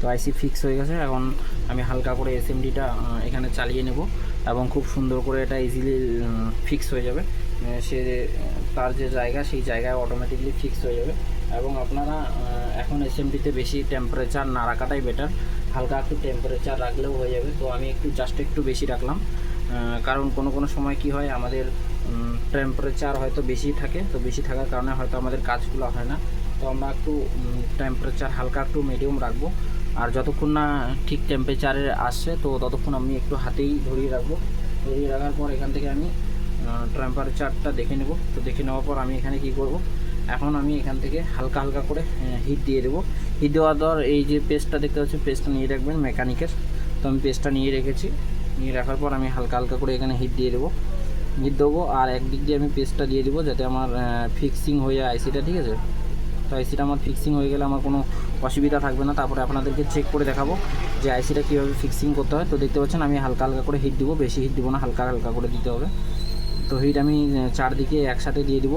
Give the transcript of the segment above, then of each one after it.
তো আইসি ফিক্স হয়ে গেছে। এখন আমি হালকা করে এসএমডিটা এখানে চালিয়ে নেব এবং খুব সুন্দর করে এটা ইজিলি ফিক্স হয়ে যাবে। সে, তার যে জায়গা, সেই জায়গায় অটোমেটিকলি ফিক্স হয়ে যাবে। এবং আপনারা এখন এসএমডিতে বেশি টেম্পারেচার না রাখাটাই বেটার হালকা একটু টেম্পারেচার রাখলেও হয়ে যাবে। তো আমি একটু জাস্ট একটু বেশি রাখলাম। কারণ কোনো কোনো সময় কি হয়, আমাদের টেম্পারেচার হয়তো বেশি থাকে। তো বেশি থাকার কারণে হয়তো আমাদের কাজগুলো হয় না। তো আমরা একটু টেম্পারেচার হালকা একটু মিডিয়াম রাখব। আর যতক্ষণ না ঠিক টেম্পারেচারে আসছে, তো ততক্ষণ আমি একটু হাতেই ধরিয়ে রাখব। ধরিয়ে রাখার পর এখান থেকে আমি টেম্পারেচারটা দেখে নেব। তো দেখে নেওয়ার পর আমি এখানে কি করব? এখন আমি এখান থেকে হালকা হালকা করে হিট দিয়ে দেবো। হিট দেওয়ার পর এই যে পেস্টটা দেখতে পাচ্ছি পেস্টটা নিয়ে রাখবেন মেকানিকের তো আমি পেস্টটা নিয়ে রেখেছি। নিয়ে রাখার পর আমি হালকা হালকা করে এখানে হিট দিয়ে দেবো। হিট দেবো আর একদিক দিয়ে আমি পেস্টটা দিয়ে দেবো যাতে আমার ফিক্সিং হয়ে যায় আইসিটা, ঠিক আছে? তো আইসিটা আমার ফিক্সিং হয়ে গেলে আমার কোনো অসুবিধা থাকবে না। তারপরে আপনাদেরকে চেক করে দেখাবো যে আইসিটা কীভাবে ফিক্সিং করতে হয়। তো দেখতে পাচ্ছেন আমি হালকা হালকা করে হিট দিব, বেশি হিট দিব না, হালকা হালকা করে দিতে হবে। তো হিট আমি চারদিকে একসাথে দিয়ে দিব,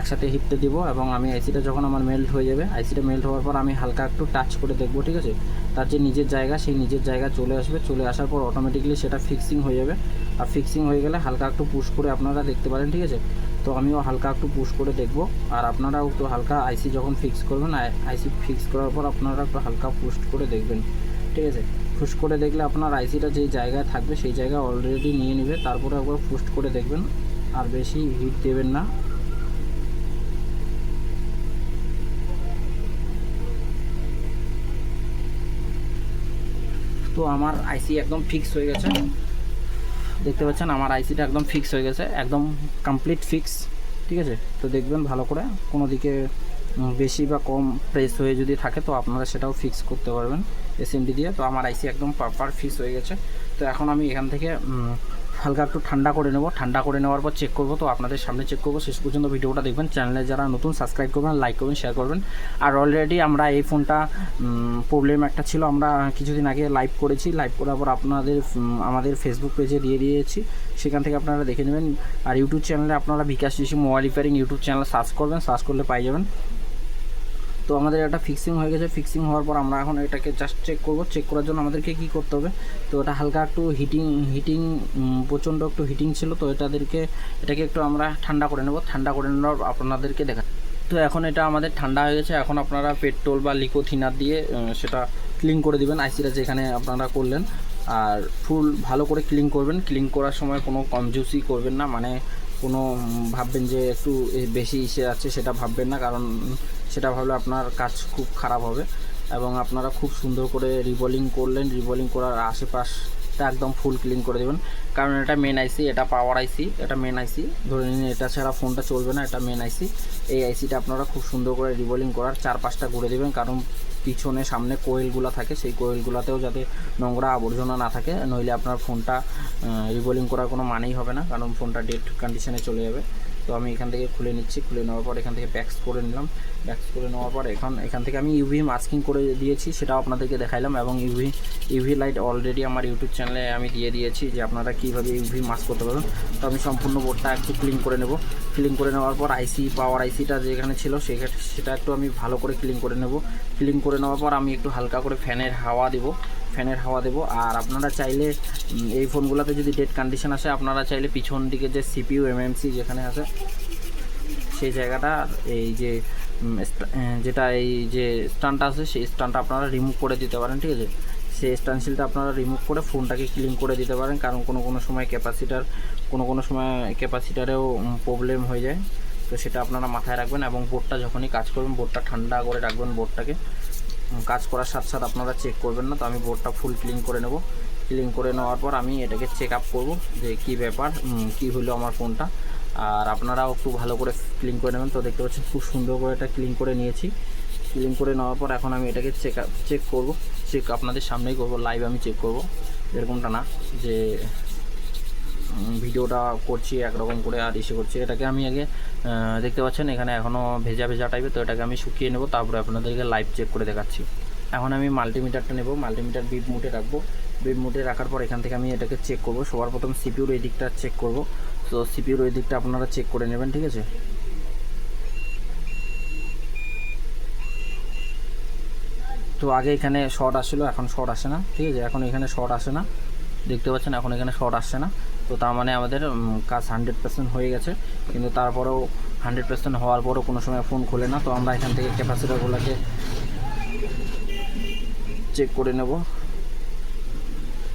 একসাথে হিটটা দিব এবং আমি আইসিটা যখন আমার মেল্ট হয়ে যাবে আইসিটা মেল্ট হওয়ার পর আমি হালকা একটু টাচ করে দেখব, ঠিক আছে? তার যে নিজের জায়গা, সেই নিজের জায়গা চলে আসবে। চলে আসার পর অটোমেটিকলি সেটা ফিক্সিং হয়ে যাবে। আর ফিক্সিং হয়ে গেলে হালকা একটু পুশ করে আপনারা দেখতে পারেন, ঠিক আছে? তো আমিও হালকা একটু পুশ করে দেখব। আর আপনারাও একটু হালকা আইসি যখন ফিক্স করবেন আইসি ফিক্স করার পর আপনারা একটু হালকা পুশ করে দেখবেন, ঠিক আছে? পুশ করে দেখলে আপনার আইসিটা যে জায়গায় থাকবে, সেই জায়গায় অলরেডি নিয়ে নেবে। তারপরে একবার পুস্ট করে দেখবেন। আর বেশি হিট দেবেন না। তো আমার আইসি একদম ফিক্স হয়ে গেছে। দেখতে পাচ্ছেন, আমার আইসিটা একদম ফিক্স হয়ে গেছে, একদম কমপ্লিট ফিক্স ঠিক আছে? তো দেখবেন ভালো করে, কোনো দিকে বেশি বা কম প্রেস হয়ে যদি থাকে, তো আপনারা সেটাও ফিক্স করতে পারবেন। এসএমডি দিয়ে, তো আমার আইসি একদম প্রপার ফিক্স হয়ে গেছে। তো এখন আমি এখান থেকে হালকা একটু ঠান্ডা করে নেব। ঠান্ডা করে নেওয়ার পর চেক করব। তো আপনাদের সামনে চেক করব। শেষ পর্যন্ত ভিডিওটা দেখবেন। চ্যানেলে যারা নতুন সাবস্ক্রাইব করবেন লাইক করবেন শেয়ার করবেন। আর অলরেডি আমরা এই ফোনটা প্রবলেম একটা ছিল। আমরা কিছুদিন আগে লাইভ করেছি। লাইভ করার পর আপনাদের আমাদের ফেসবুক পেজে দিয়ে দিয়েছি। সেখান থেকে আপনারা দেখে নেবেন। আর ইউটিউব চ্যানেলে আপনারা Bikash mobile repairing YouTube channel search করবেন। সার্চ করলে পাই যাবেন। তো আমাদের এটা ফিক্সিং হয়ে গেছে। ফিক্সিং হওয়ার পর আমরা এখন এটাকে জাস্ট চেক করব। চেক করার জন্য আমাদেরকে কি করতে হবে? তো এটা হালকা একটু হিটিং হিটিং প্রচণ্ড একটু হিটিং ছিল। তো এটাদেরকে, এটাকে একটু আমরা ঠান্ডা করে নেব। ঠান্ডা করে নেওয়ার আপনাদেরকে দেখা। তো এখন এটা আমাদের ঠান্ডা হয়ে গেছে। এখন আপনারা পেট্রোল বা লিকো থিনার দিয়ে সেটা ক্লিন করে দিবেন। আইসিটা যেখানে আপনারা করলেন। আর ফুল ভালো করে ক্লিন করবেন। ক্লিন করার সময় কোনো কমজুসি করবেন না। মানে কোনো ভাববেন যে একটু বেশি ইসে আছে, সেটা ভাববেন না। কারণ সেটা ভাবলে আপনার কাজ খুব খারাপ হবে এবং আপনারা খুব সুন্দর করে রিবলিং করলেন রিবলিং করার আশেপাশটা একদম ফুল ক্লিন করে দেবেন। কারণ এটা মেন আইসি এটা পাওয়ার আইসি এটা মেন আইসি ধরে নিন, এটা ছাড়া ফোনটা চলবে না, এটা মেন আইসি এই আইসিটা আপনারা খুব সুন্দর করে রিবলিং করার চারপাশটা ঘুরে দেবেন, কারণ পিছনে সামনে কোয়েলগুলো থাকে, সেই কোয়েলগুলোতেও যাতে নোংরা আবর্জনা না থাকে, নইলে আপনার ফোনটা রিবলিং করার কোনো মানেই হবে না, কারণ ফোনটা ডেড কন্ডিশনে চলে যাবে। তো আমি এখান থেকে খুলে নিচ্ছি, খুলে নেওয়ার পর এখান থেকে ব্যাক্স করে নিলাম। ব্যাক্স করে নেওয়ার পর এখন, এখান থেকে আমি ইউভি মাস্কিং করে দিয়েছি, সেটাও আপনাদেরকে দেখাইলাম এবং ইউভি ইউভি লাইট অলরেডি আমার ইউটিউব চ্যানেলে আমি দিয়ে দিয়েছি যে আপনারা কীভাবে ইউভি মাস্ক করতে পারবেন। তো আমি সম্পূর্ণ বোর্ডটা একটু ক্লিন করে নেব। ক্লিন করে নেওয়ার পর আইসি পাওয়ার আইসিটা যেখানে ছিল সেটা একটু আমি ভালো করে ক্লিন করে নেব। ক্লিন করে নেওয়ার পর আমি একটু হালকা করে ফ্যানের হাওয়া দেবো। ফ্যানের হাওয়া দেবো। আর আপনারা চাইলে এই ফোনগুলোতে যদি ডেড কন্ডিশন আসে, আপনারা চাইলে পিছন দিকে যে সিপিইউ এমএমসি যেখানে আছে, সেই জায়গাটা, এই যে যেটা এই যে স্টানটা আছে, সেই স্টানটা আপনারা রিমুভ করে দিতে পারেন, ঠিক আছে? সেই স্টানশিলটা আপনারা রিমুভ করে ফোনটাকে ক্লিন করে দিতে পারেন, কারণ কোনো কোনো সময় ক্যাপাসিটার কোনো কোনো সময় ক্যাপাসিটারেও প্রবলেম হয়ে যায়। তো সেটা আপনারা মাথায় রাখবেন এবং বোর্ডটা যখনই কাজ করবেন বোর্ডটা ঠান্ডা করে রাখবেন বোর্ডটাকে কাজ করার সাথে সাথে আপনারা চেক করবেন না, তো আমি বোর্ডটা ফুল ক্লিন করে নেব। ক্লিন করে নেওয়ার পর আমি এটাকে চেক আপ করব যে কী ব্যাপার কী হলো আমার ফোনটা আর আপনারাও একটু ভালো করে ক্লিন করে নেবেন। তো দেখতে পাচ্ছেন খুব সুন্দর করে এটা ক্লিন করে নিয়েছি। ক্লিন করে নেওয়ার পর এখন আমি এটাকে চেক চেক করব। চেক আপনাদের সামনেই করব লাইভ আমি চেক করব। এরকমটা না যে ভিডিওটা করছি, একরকম করে আর ইসে করছি। এটাকে আমি আগে দেখতে পাচ্ছেন, এখানে এখনও ভেজা ভেজা টাইপের তো এটাকে আমি শুকিয়ে নেব, তারপরে আপনাদেরকে লাইভ চেক করে দেখাচ্ছি। এখন আমি মাল্টিমিটারটা নেব মাল্টিমিটার বিপ মুটে রাখব। বিপ মুটে রাখার পর এখান থেকে আমি এটাকে চেক করব। সবার প্রথম সিপিউর এই দিকটা চেক করব। তো সিপিউর এই দিকটা আপনারা চেক করে নেবেন, ঠিক আছে? তো আগে এখানে শর্ট আসছিল, এখন শর্ট আসে না, ঠিক আছে? এখন এখানে শর্ট আসে না। দেখতে পাচ্ছেন, এখন এখানে শর্ট আসছে না। তো তার মানে আমাদের কাজ হান্ড্রেড পার্সেন্ট হয়ে গেছে। কিন্তু তারপরেও হান্ড্রেড পার্সেন্ট হওয়ার পরও কোনো সময় ফোন খোলে না। তো আমরা এখান থেকে ক্যাপাসিটারগুলোকে চেক করে নেব।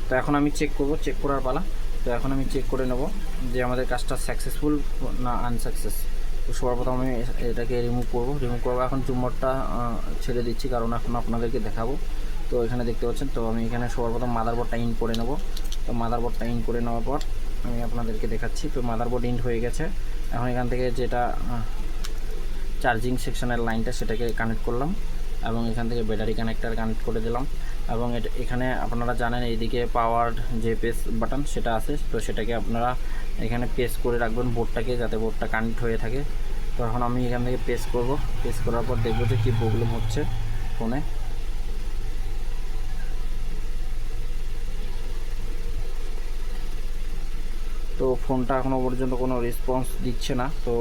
তো এখন আমি চেক করব চেক করার পালা। তো এখন আমি চেক করে নেব যে আমাদের কাজটা সাকসেসফুল না আনসাকসেস তো সবার প্রথম আমি এটাকে রিমুভ করব। রিমুভ করব, এখন চুম্বরটা ছেড়ে দিচ্ছি, কারণ এখন আপনাদেরকে দেখাবো। তো এখানে দেখতে পাচ্ছেন, তো আমি এখানে সবার প্রথম মাদারবোর্ডটা ইন করে নেব। তো মাদারবোর্ডটা ইন করে নেওয়ার পর আমি আপনাদেরকে দেখাচ্ছি। তো মাদারবোর্ড ইন্ড হয়ে গেছে। এখন এখান থেকে যেটা চার্জিং সেকশনের লাইনটা সেটাকে কানেক্ট করলাম এবং এখান থেকে ব্যাটারি কানেক্টার কানেক্ট করে দিলাম। এবং এখানে আপনারা জানেন এইদিকে পাওয়ার যে পেস বাটন সেটা আছে। তো সেটাকে আপনারা এখানে পেস করে রাখবেন বোর্ডটাকে যাতে বোর্ডটা কানেক্ট হয়ে থাকে। তো এখন আমি এখান থেকে পেস করব। পেস করার পর দেখব যে কী প্রবলেম হচ্ছে ফোনে ফোনটা এখনও পর্যন্ত কোনো রেসপন্স দিচ্ছে না। তো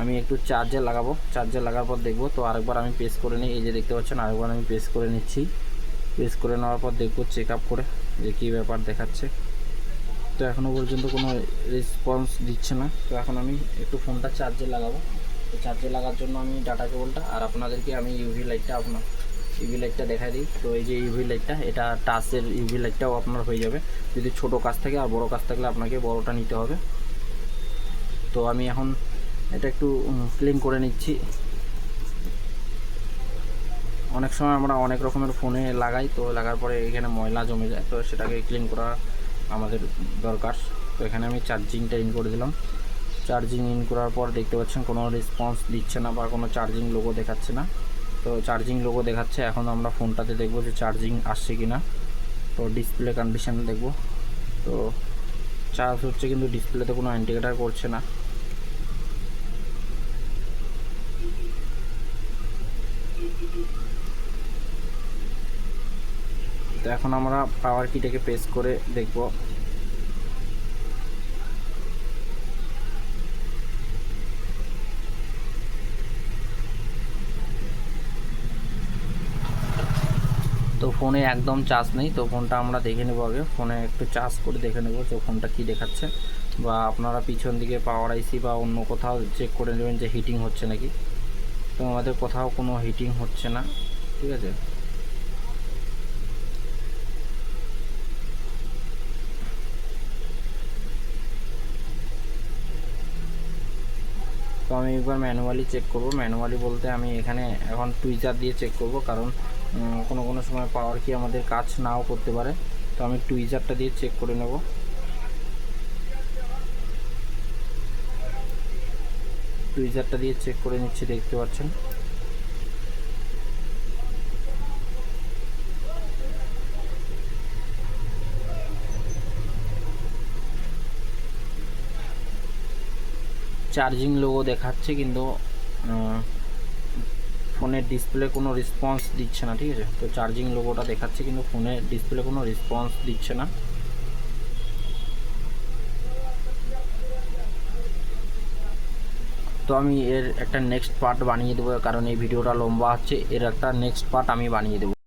আমি একটু চার্জে লাগাবো। চার্জে লাগার পর দেখব। তো আরেকবার আমি পেস করে নিই। এই যে দেখতে পাচ্ছেন, আরেকবার আমি পেস করে নিচ্ছি। পেস করে নেওয়ার পর দেখব চেক আপ করে যে কী ব্যাপার দেখাচ্ছে। তো এখনও পর্যন্ত কোনো রেসপন্স দিচ্ছে না। তো এখন আমি একটু ফোনটা চার্জে লাগাবো। তো চার্জে লাগার জন্য আমি ডাটা কেবলটা আর আপনাদেরকে আমি ইউভি লাইটটা আপনার ইউভি লাইটটা দেখাই দিই। তো এই যে ইউভি লাইটটা এটা টাচের ইউভি লাইটটাও আপনার হয়ে যাবে। যদি ছোট কাজ থাকে আর বড় কাজ থাকলে আপনাকে বড়টা নিতে হবে। তো আমি এখন এটা একটু ক্লিন করে নিচ্ছি। অনেক সময় আমরা অনেক রকমের ফোনে লাগাই, তো লাগার পরে এখানে ময়লা জমে যায়। তো সেটাকে ক্লিন করা আমাদের দরকার। তো এখানে আমি চার্জিংটা ইন করে দিলাম। চার্জিং ইন করার পর দেখতে পাচ্ছেন কোনো রেসপন্স দিচ্ছে না বা কোনো চার্জিং লোগো দেখাচ্ছে না। তো চার্জিং লোগো দেখাচ্ছে। এখন আমরা ফোনটাতে দেখব যে চার্জিং আসছে কি না তো ডিসপ্লে কন্ডিশন দেখব। তো চার্জ হচ্ছে কিন্তু ডিসপ্লেতে কোনো ইন্ডিকেটার করছে না। তো এখন আমরা পাওয়ার কিটাকে প্রেস করে দেখব। ফোনে একদম চার্জ নেই, তো ফোনটা আমরা দেখে নেব আগে। ফোনে একটু চার্জ করে দেখে নেব যে ফোনটা কী দেখাচ্ছে। বা আপনারা পিছন দিকে পাওয়ার আইসি বা অন্য কোথাও চেক করে নেবেন যে হিটিং হচ্ছে নাকি। তো আমাদের কোথাও কোনো হিটিং হচ্ছে না, ঠিক আছে? তো আমি একবার ম্যানুয়ালি চেক করব। ম্যানুয়ালি বলতে আমি এখানে এখন টুইজার দিয়ে চেক করব, কারণ কোনো কোনো সময় পাওয়ার কি আমাদের কাজ নাও করতে পারে। তো আমি টুইজারটা দিয়ে চেক করে নেব। টুইজারটা দিয়ে চেক করে নিচ্ছি, দেখতে পাচ্ছেন। চার্জিং লোগো দেখাচ্ছে, কিন্তু ফোনের ডিসপ্লে কোনো রেসপন্স দিচ্ছে না, ঠিক আছে? তো চার্জিং লোগোটা দেখাচ্ছে, কিন্তু ফোনের ডিসপ্লে কোনো রেসপন্স দিচ্ছে না। তো আমি এর একটা নেক্সট পার্ট বানিয়ে দেবো, কারণ এই ভিডিওটা লম্বা হচ্ছে, এর একটা নেক্সট পার্ট আমি বানিয়ে দেবো।